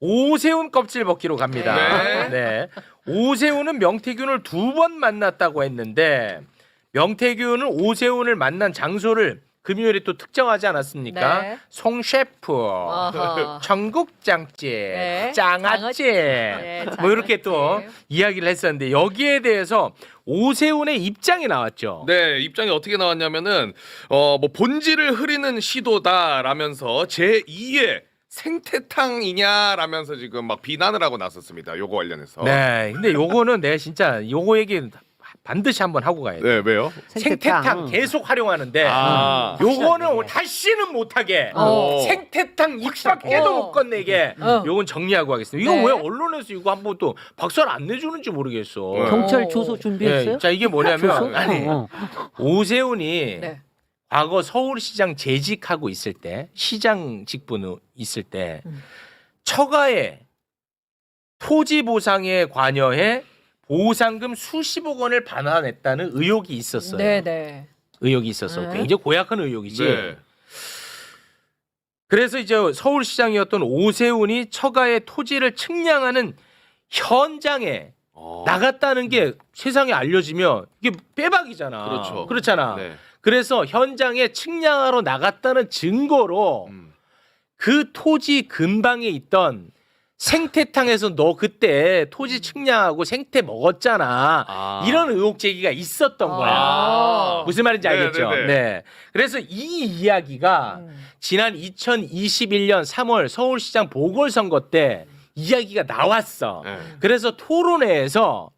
오세훈 껍질 벗기로 갑니다. 네. 네. 오세훈은 명태균을 두 번 만났다고 했는데 명태균은 오세훈을 만난 장소를 금요일에 또 특정하지 않았습니까? 네. 송 셰프, 어허. 청국장집, 네. 장아찌, 네, 뭐 이렇게 또 장아찌. 이야기를 했었는데 여기에 대해서 오세훈의 입장이 나왔죠. 네, 입장이 어떻게 나왔냐면은 어 뭐 본질을 흐리는 시도다라면서 제 2의 생태탕이냐라면서 지금 막 비난을 하고 나섰습니다. 요거 관련해서. 네, 근데 요거는 내가 진짜 요거 얘기 반드시 한번 하고 가야 돼. 네, 왜요? 생태탕 계속 활용하는데 아. 요거는 다시는 못하게 어. 생태탕 입 밖에도 어. 못 건네게 어. 요건 정리하고 하겠습니다. 이거 네. 왜 언론에서 이거 한번 또 박살 안 내주는지 모르겠어. 네. 경찰 어. 조소 준비했어요? 예, 자 이게 뭐냐면 조소? 아니 어. 오세훈이 네. 과거 서울시장 재직하고 있을 때 시장 직분으로 있을 때 음. 처가에 토지 보상에 관여해 보상금 수십억 원을 반환했다는 의혹이 있었어요. 네, 네. 의혹이 있었어. 네. 굉장히 고약한 의혹이지. 네. 그래서 이제 서울시장이었던 오세훈이 처가의 토지를 측량하는 현장에 어. 나갔다는 게 세상에 알려지면 이게 빼박이잖아. 그렇죠. 그렇잖아. 네. 그래서 현장에 측량하러 나갔다는 증거로 음. 그 토지 근방에 있던 생태탕에서 너 그때 토지 측량하고 생태 먹었잖아. 아. 이런 의혹 제기가 있었던 거야. 아. 무슨 말인지 네, 알겠죠? 네, 네. 네. 그래서 이 이야기가 음. 지난 2021년 3월 서울시장 보궐선거 때 이야기가 나왔어. 네. 그래서 토론회에서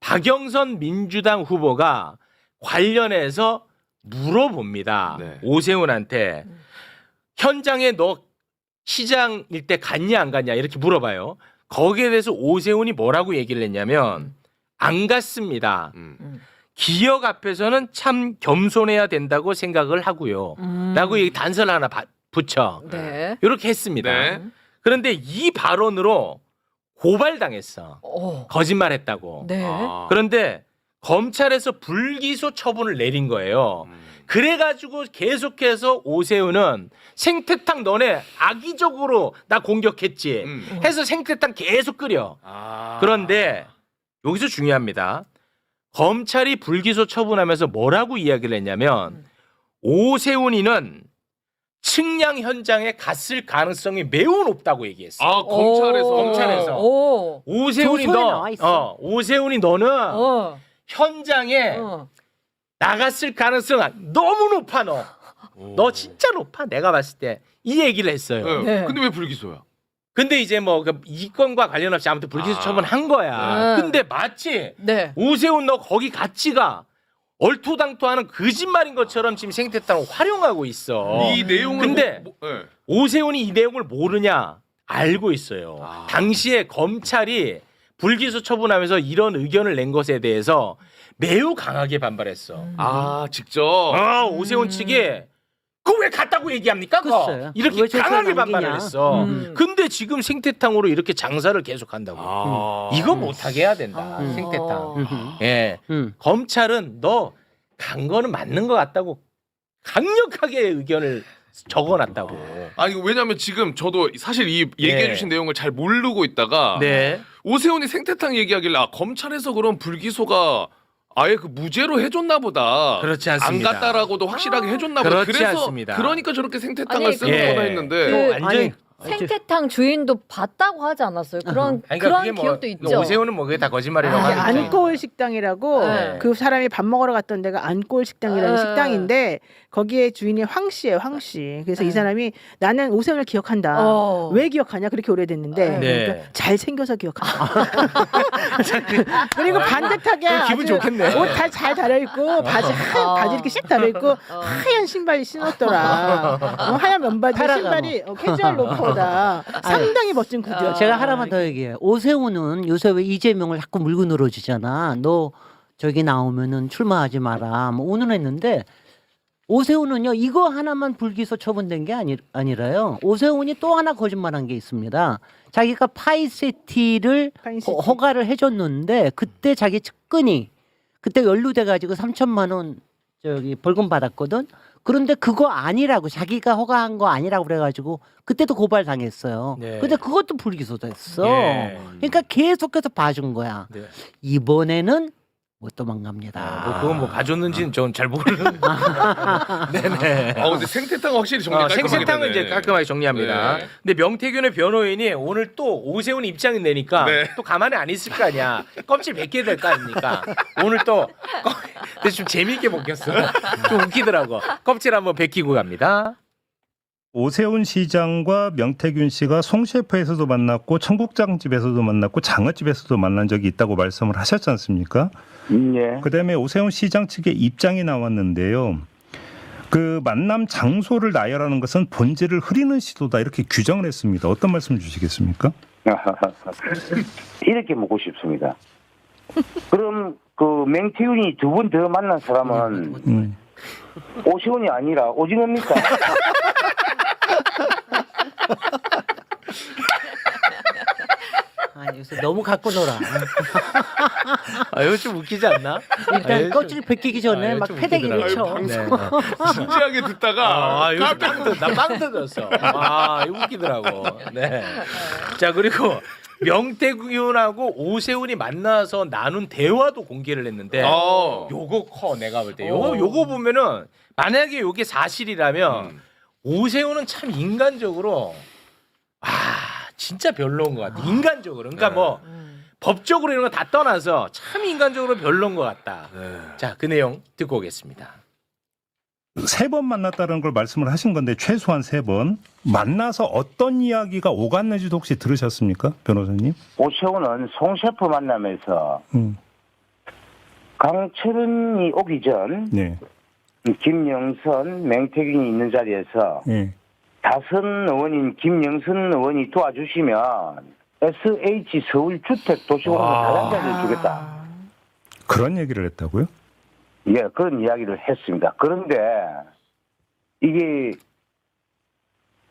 박영선 민주당 후보가 관련해서 물어봅니다. 네. 오세훈한테 현장에 너 시장일 때 갔냐 안 갔냐 이렇게 물어봐요. 거기에 대해서 오세훈이 뭐라고 얘기를 했냐면 안 갔습니다. 음. 기억 앞에서는 참 겸손해야 된다고 생각을 하고요. 음. 라고 이 단서를 하나 바- 붙여. 네. 이렇게 했습니다. 네. 그런데 이 발언으로 고발당했어. 어. 거짓말했다고. 네. 아. 그런데 검찰에서 불기소 처분을 내린 거예요. 음. 그래가지고 계속해서 오세훈은 생태탕 너네 악의적으로 나 공격했지. 음. 해서 생태탕 계속 끓여. 아. 그런데 여기서 중요합니다. 검찰이 불기소 처분하면서 뭐라고 이야기를 했냐면 오세훈이는 측량 현장에 갔을 가능성이 매우 높다고 얘기했어. 아, 검찰에서 오. 검찰에서. 오. 오세훈이 너, 나와 있어. 어, 오세훈이 너는 어. 현장에 어. 나갔을 가능성은 너무 높아 너. 오. 너 진짜 높아 내가 봤을 때 이 얘기를 했어요. 네. 네. 근데 왜 불기소야? 근데 이제 뭐이 건과 관련 없이 아무튼 불기소 아. 처분한 거야. 네. 근데 마치 네. 오세훈 너 거기 같이 가. 얼토당토하는 거짓말인 것처럼 지금 생태탕을 활용하고 있어. 이 내용을 근데 뭐, 뭐, 네. 오세훈이 이 내용을 모르냐? 알고 있어요. 아. 당시에 검찰이 불기소 처분하면서 이런 의견을 낸 것에 대해서 매우 강하게 반발했어. 음. 아, 직접. 아, 오세훈 측이 그거 왜 갔다고 얘기합니까? 그거? 글쎄. 이렇게 왜 저렇게 강하게 남기냐? 반발을 했어. 음. 근데 지금 생태탕으로 이렇게 장사를 계속 한다고. 아. 이거 못하게 해야 된다. 음. 생태탕. 음흠. 예. 음. 검찰은 너 간 거는 맞는 것 같다고 강력하게 의견을 적어놨다고. 아니 왜냐면 지금 저도 사실 이 얘기해 네. 주신 내용을 잘 모르고 있다가 네. 오세훈이 생태탕 얘기하길래 아, 검찰에서 그런 불기소가 아예 그 무죄로 해줬나 보다. 그렇지 안 않습니다. 갔다라고도 확실하게 해줬나 보다. 그렇지 그래서 않습니다. 그러니까 저렇게 생태탕을 아니, 쓰는 예. 거다 했는데 그- 완전 아니, 생태탕 주인도 봤다고 하지 않았어요? 그런 아니, 그런 그러니까 그게 뭐 기억도 있죠. 오세훈은 뭐 그게 다 거짓말이라고 아, 하는. 안골 식당이라고 네. 그 사람이 밥 먹으러 갔던 데가 안골 식당이라는 네. 식당인데 거기에 주인이 황 씨예요, 황 씨. 그래서 네. 이 사람이 나는 오세훈을 기억한다. 어. 왜 기억하냐? 그렇게 오래됐는데 네. 그러니까 잘 생겨서 기억한다. 그리고 반듯하게 그럼 기분 아주 좋겠네. 옷 다 잘 달아 입고 바지 하얀 어. 바지 이렇게 씩 달아 입고 어. 하얀 신발 신었더라. 어, 하얀 면바지. 신발이 어, 캐주얼 로퍼다. 상당히 멋진. 어. 제가 하나만 더 얘기해요. 오세훈은 요새 왜 이재명을 자꾸 물고 늘어지잖아. 너 저기 나오면은 출마하지 마라. 뭐 운운했는데 오세훈은요 이거 하나만 불기소 처분된 게 아니 아니라요. 오세훈이 또 하나 거짓말한 게 있습니다. 자기가 파이세티를 파인시티. 허- 허가를 해줬는데 그때 자기 측근이 그때 연루돼 가지고 3천만 원 저기 벌금 받았거든. 그런데 그거 아니라고 자기가 허가한 거 아니라고 그래가지고 그때도 고발 당했어요. 네. 근데 그것도 불기소됐어. 예. 그러니까 계속해서 봐준 거야. 네. 이번에는 못 도망갑니다. 뭐 그건 뭐 봐줬는지는 전 잘 모르는. 네네. 아 근데 생태탕 확실히 정리 어, 깔끔하게 생생탕은 되네. 이제 깔끔하게 정리합니다. 네. 근데 명태균의 변호인이 오늘 또 오세훈 입장이 내니까 네. 또 가만히 안 있을 거 아니야. 껍질 벗게 될거 아닙니까? 오늘 또 껍- 근데 좀 재미있게 벗겼어. 좀 웃기더라고. 껍질 한번 벗기고 갑니다. 오세훈 시장과 명태균 씨가 송셰프에서도 만났고 청국장 집에서도 만났고 장어집에서도 만난 적이 있다고 말씀을 하셨지 않습니까? 예. 그다음에 오세훈 시장 측의 입장이 나왔는데요. 그 만남 장소를 나열하는 것은 본질을 흐리는 시도다 이렇게 규정을 했습니다. 어떤 말씀 주시겠습니까? 이렇게 묻고 싶습니다. 그럼 그 맹태윤이 두분더 만난 사람은 음. 오시훈이 아니라 오징어입니까? 아, 요새 너무 갖고 놀아. 아, 이거 좀 웃기지 않나? 일단 아, 껍질 좀- 벗기기 전에 아, 막좀 패대기를. 쳐. 네. 진지하게 듣다가 아, 이거 빵 터졌, 나빵 터졌어. 아, 이거 웃기더라고. 네. 자, 그리고 명태균하고 오세훈이 만나서 나눈 대화도 공개를 했는데 어. 요거 커 내가 볼 때. 요거 요거 보면은 만약에 요게 사실이라면 음. 오세훈은 참 인간적으로 아, 진짜 별로인 것 같아. 인간적으로. 그러니까 네. 뭐 법적으로 이런 거 다 떠나서 참 인간적으로 별로인 것 같다. 네. 자, 그 내용 듣고 오겠습니다. 세 번 만났다는 걸 말씀을 하신 건데 최소한 세 번 만나서 어떤 이야기가 오갔는지도 혹시 들으셨습니까, 변호사님? 오시훈은 송 셰프 만나면서 음, 강철은이 오기 전 네, 김영선, 맹태균이 있는 자리에서 예. 다선 의원인 김영선 의원이 도와주시면 SH 서울 주택 도시공사 와. 사장자를 주겠다. 그런 얘기를 했다고요? 예, 그런 이야기를 했습니다. 그런데 이게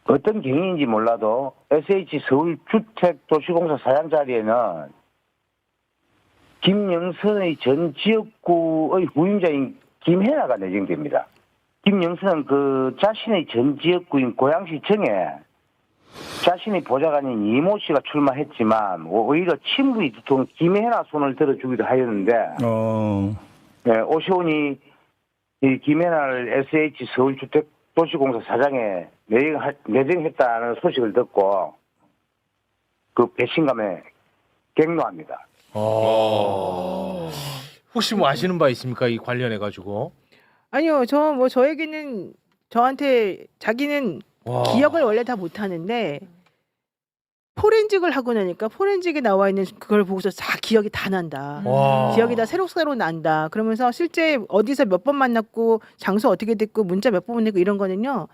어떤 경위인지 몰라도 SH 서울 주택 도시공사 사장 자리에는 김영선의 전 지역구의 후임자인 김혜나가 내정됩니다. 김영선은 그 자신의 전 지역구인 고양시청에 자신의 보좌관인 이모 씨가 출마했지만 오히려 친부이 두통 김혜나 손을 들어주기도 하였는데 어, 네, 오시훈이 이 김혜나를 SH 서울주택도시공사 사장에 내정, 내정했다는 소식을 듣고 그 배신감에 갱노합니다. 어. 혹시 뭐 아시는 바 있습니까? 이 관련해 가지고. 아니요, 저 뭐 저에게는 저한테 자기는 와. 기억을 원래 다 못하는데 포렌직을 하고 나니까 포렌직에 나와 있는 그걸 보고서 다 기억이 다 난다. 와. 기억이 다 새록새록 난다. 그러면서 실제 어디서 몇 번 만났고 장소 어떻게 됐고 문자 몇 번 보내고 이런 거는요.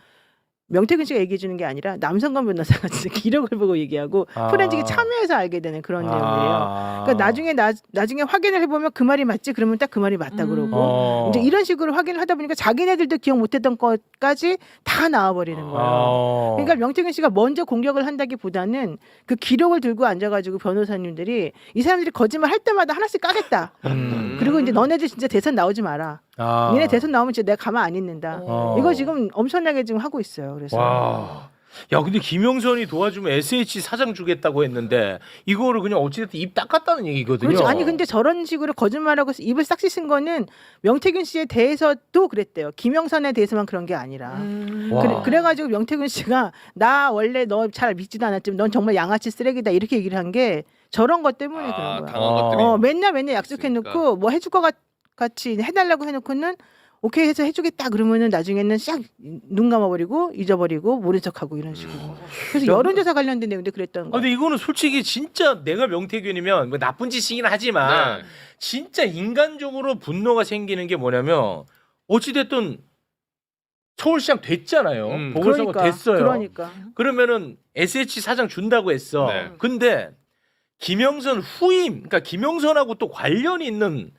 명태균 씨가 얘기해 주는 게 아니라 남성관 변호사가 진짜 기록을 보고 얘기하고 아. 포렌직에 참여해서 알게 되는 그런 내용이에요. 아. 그러니까 나중에 나, 나중에 확인을 해보면 그 말이 맞지 그러면 딱 그 말이 맞다 음. 그러고 어. 이제 이런 식으로 확인을 하다 보니까 자기네들도 기억 못했던 것까지 다 나와버리는 거예요. 어. 그러니까 명태균 씨가 먼저 공격을 한다기보다는 그 기록을 들고 앉아가지고 변호사님들이 이 사람들이 거짓말 할 때마다 하나씩 까겠다. 음. 그리고 이제 너네들 진짜 대선 나오지 마라. 아. 니네 대선 나오면 진짜 내가 가만 안 있는다. 어. 이거 지금 엄청나게 지금 하고 있어요. 그래서 와. 야, 근데 김영선이 도와주면 SH 사장 주겠다고 했는데 이거를 그냥 어찌됐든 입 닦았다는 얘기거든요. 그렇지. 아니 근데 저런 식으로 거짓말하고 입을 싹 씻은 거는 명태균 씨에 대해서도 그랬대요. 김영선에 대해서만 그런 게 아니라. 음. 와. 그래, 그래가지고 명태균 씨가 나 원래 너 잘 믿지도 않았지만 넌 정말 양아치 쓰레기다 이렇게 얘기를 한 게 저런 것 때문에 아, 그런 거야. 당한 어. 어, 맨날 맨날 약속해놓고. 뭐 해줄 것 같, 같이 해달라고 해놓고는 오케이 해서 해주겠다 그러면은 나중에는 싹눈 감아버리고 잊어버리고 모른 척하고 이런 식으로. 그래서 여론조사 관련된 내용도 그랬던 아, 거. 근데 이거는 솔직히 진짜 내가 명태균이면 뭐 나쁜 짓이긴 하지만 네. 진짜 인간적으로 분노가 생기는 게 뭐냐면 어찌됐든 서울시장 됐잖아요. 음. 보궐선거 됐어요. 그러니까. 그러면은 SH 사장 준다고 했어. 네. 근데 김영선 후임, 그러니까 김영선하고 또 관련이 있는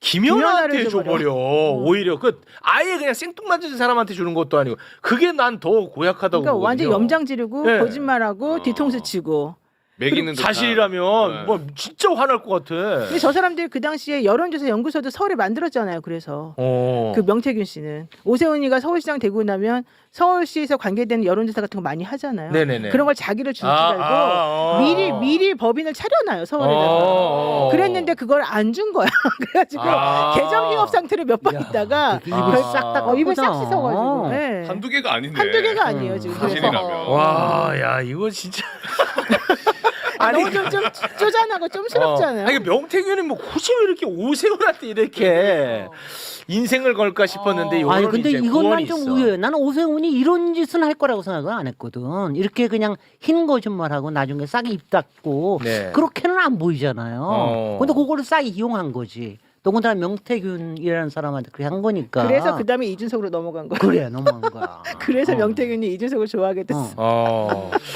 김연아한테 줘버려. 줘버려. 오히려 그 아예 그냥 생뚱맞은 사람한테 주는 것도 아니고 그게 난 더 고약하다고 그러니까 보거든요. 완전 염장 지르고 네. 거짓말하고 어. 뒤통수 치고 매기는 듯한. 사실이라면 네. 뭐 진짜 화날 것 같아. 근데 저 사람들이 그 당시에 여론조사 연구소도 서울에 만들었잖아요. 그래서 어. 그 명태균 씨는 오세훈이가 서울시장 되고 나면 서울시에서 관계되는 여론조사 같은 거 많이 하잖아요. 네네네. 그런 걸 자기를 줄줄 아, 알고 아, 아. 미리 미리 법인을 차려놔요 서울에다가. 어, 어. 그랬는데 그걸 안 준 거야. 그래가지고 아. 계정기업 상태로 몇번 야, 있다가 입을 아. 싹다 어, 입을 싹. 씻어가지고. 네. 한두 개가 아니네. 한두 개가 아니에요 음, 지금. 그래서. 사실이라면. 와, 야 이거 진짜. 아, 너무 좀, 좀 쪼잔하고 좀 스럽잖아요. 어. 아니, 그 명태균이 뭐 굳이 왜 이렇게 오세훈한테 이렇게 인생을 걸까 싶었는데 요거는 아니 근데 이제 이것만 구원이 좀 있어. 우려해. 나는 오세훈이 이런 짓은 할 거라고 생각을 안 했거든. 이렇게 그냥 흰 거짓말하고 나중에 싸게 입 닫고 네. 그렇게는 안 보이잖아요. 어. 근데 그거를 싸게 이용한 거지. 더군다나 명태균이라는 사람한테 그렇게 한 거니까. 그래서 그 다음에 이준석으로 넘어간 거야. 그래 넘어간 거야. 그래서 어. 명태균이 이준석을 좋아하게 됐어. 어. 어.